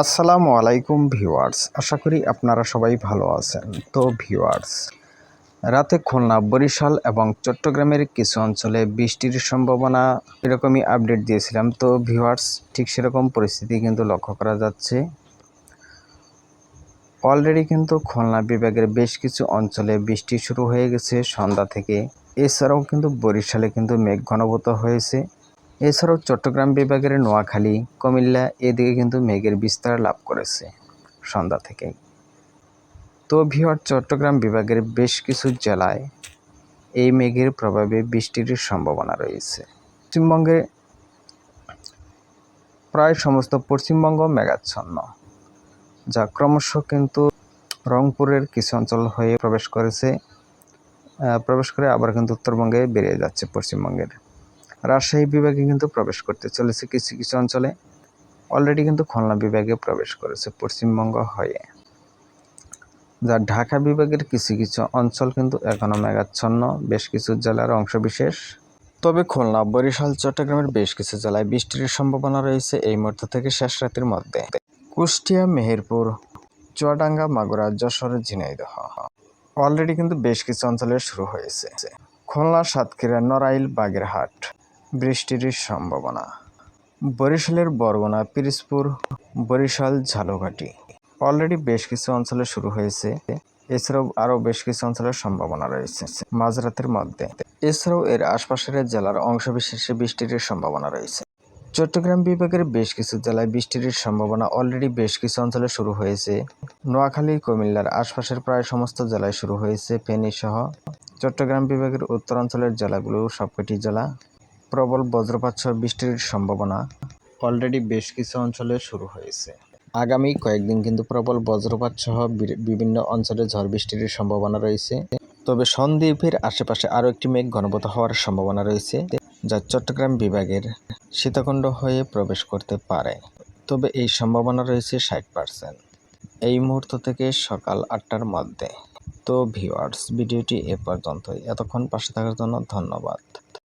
আসসালামু আলাইকুম ভিউয়ার্স, আশা করি আপনারা সবাই ভালো আছেন। তো ভিউয়ার্স, রাতে খুলনা, বরিশাল এবং চট্টগ্রামের কিছু অঞ্চলে বৃষ্টির সম্ভাবনা এরকমই আপডেট দিয়েছিলাম। তো ভিউয়ার্স, ঠিক সেরকম পরিস্থিতি কিন্তু লক্ষ্য করা যাচ্ছে। অলরেডি কিন্তু খুলনা বিভাগের বেশ কিছু অঞ্চলে বৃষ্টি শুরু হয়ে গেছে সন্ধ্যা থেকে। এছাড়াও কিন্তু বরিশালে কিন্তু মেঘ ঘনীভূত হয়েছে। এছাড়াও চট্টগ্রাম বিভাগের নোয়াখালী, কুমিল্লা এদিকে কিন্তু মেঘের বিস্তার লাভ করেছে সন্ধ্যা থেকেই। তো ভিওর, চট্টগ্রাম বিভাগের বেশ কিছু জেলায় এই মেঘের প্রভাবে বৃষ্টির সম্ভাবনা রয়েছে। পশ্চিমবঙ্গে প্রায় সমস্ত পশ্চিমবঙ্গ মেঘাচ্ছন্ন, যা ক্রমশ কিন্তু রংপুরের কিছু অঞ্চল হয়ে প্রবেশ করেছে। প্রবেশ করে আবার কিন্তু উত্তরবঙ্গে বেরিয়ে যাচ্ছে পশ্চিমবঙ্গের। রাজশাহী বিভাগে কিন্তু প্রবেশ করতে চলেছে কিছু কিছু অঞ্চলে। অলরেডি কিন্তু খুলনা বিভাগে প্রবেশ করেছে পশ্চিমবঙ্গ হয়ে। যা ঢাকা বিভাগের কিছু কিছু অঞ্চল কিন্তু এখনও মেঘাচ্ছন্ন, বেশ কিছু জেলার অংশবিশেষ তবে খুলনা, বরিশাল, চট্টগ্রামের বেশ কিছু জেলায় বৃষ্টির সম্ভাবনা রয়েছে এই মুহূর্ত থেকে শেষ রাতের মধ্যে। কুষ্টিয়া, মেহেরপুর, চুয়াডাঙ্গা, মাগুরা, যশোর, ঝিনাইদহ অলরেডি কিন্তু বেশ কিছু অঞ্চলে শুরু হয়েছে। খুলনা, সাতক্ষীরা, নড়াইল, বাগেরহাট। বৃষ্টির সম্ভাবনা। বরিশালের বরগুনা, পিরিজপুর, বরিশাল, ঝালকাঠি। অলরেডি বেশ কিছু অঞ্চলে শুরু হয়েছে। এছাড়াও আরও বেশ কিছু অঞ্চলের সম্ভাবনা রয়েছে। মাঝরাতের মধ্যে। এছাড়াও এর আশপাশের জেলার অংশবিশেষে বৃষ্টির সম্ভাবনা রয়েছে। চট্টগ্রাম বিভাগের বেশ কিছু জেলায় বৃষ্টির সম্ভাবনা অলরেডি বেশ কিছু অঞ্চলে শুরু হয়েছে। নোয়াখালী, কুমিল্লার আশপাশের প্রায় সমস্ত জেলায় শুরু হয়েছে ফেনী সহ চট্টগ্রাম বিভাগের উত্তরাঞ্চলের জেলাগুলো সবকটি জেলা। প্রবল বজ্রপাত সহ বৃষ্টির সম্ভাবনা অলরেডি বেশ কিছু অঞ্চলে শুরু হয়েছে। আগামী কয়েকদিন কিন্তু প্রবল বজ্রপাত সহ বিভিন্ন অঞ্চলে ঝড় বৃষ্টির সম্ভাবনা রয়েছে। তবে সন্দ্বীপের আশেপাশে আরও একটি মেঘ ঘনীভূত হওয়ার সম্ভাবনা রয়েছে, যা চট্টগ্রাম বিভাগের সীতাকুণ্ড হয়ে প্রবেশ করতে পারে। তবে এই সম্ভাবনা রয়েছে ষাট পার্সেন্ট। এই মুহূর্ত থেকে সকাল আটটার মধ্যে। তো ভিউয়ার্স, ভিডিওটি এ পর্যন্তই। এতক্ষণ পাশে থাকার জন্য ধন্যবাদ।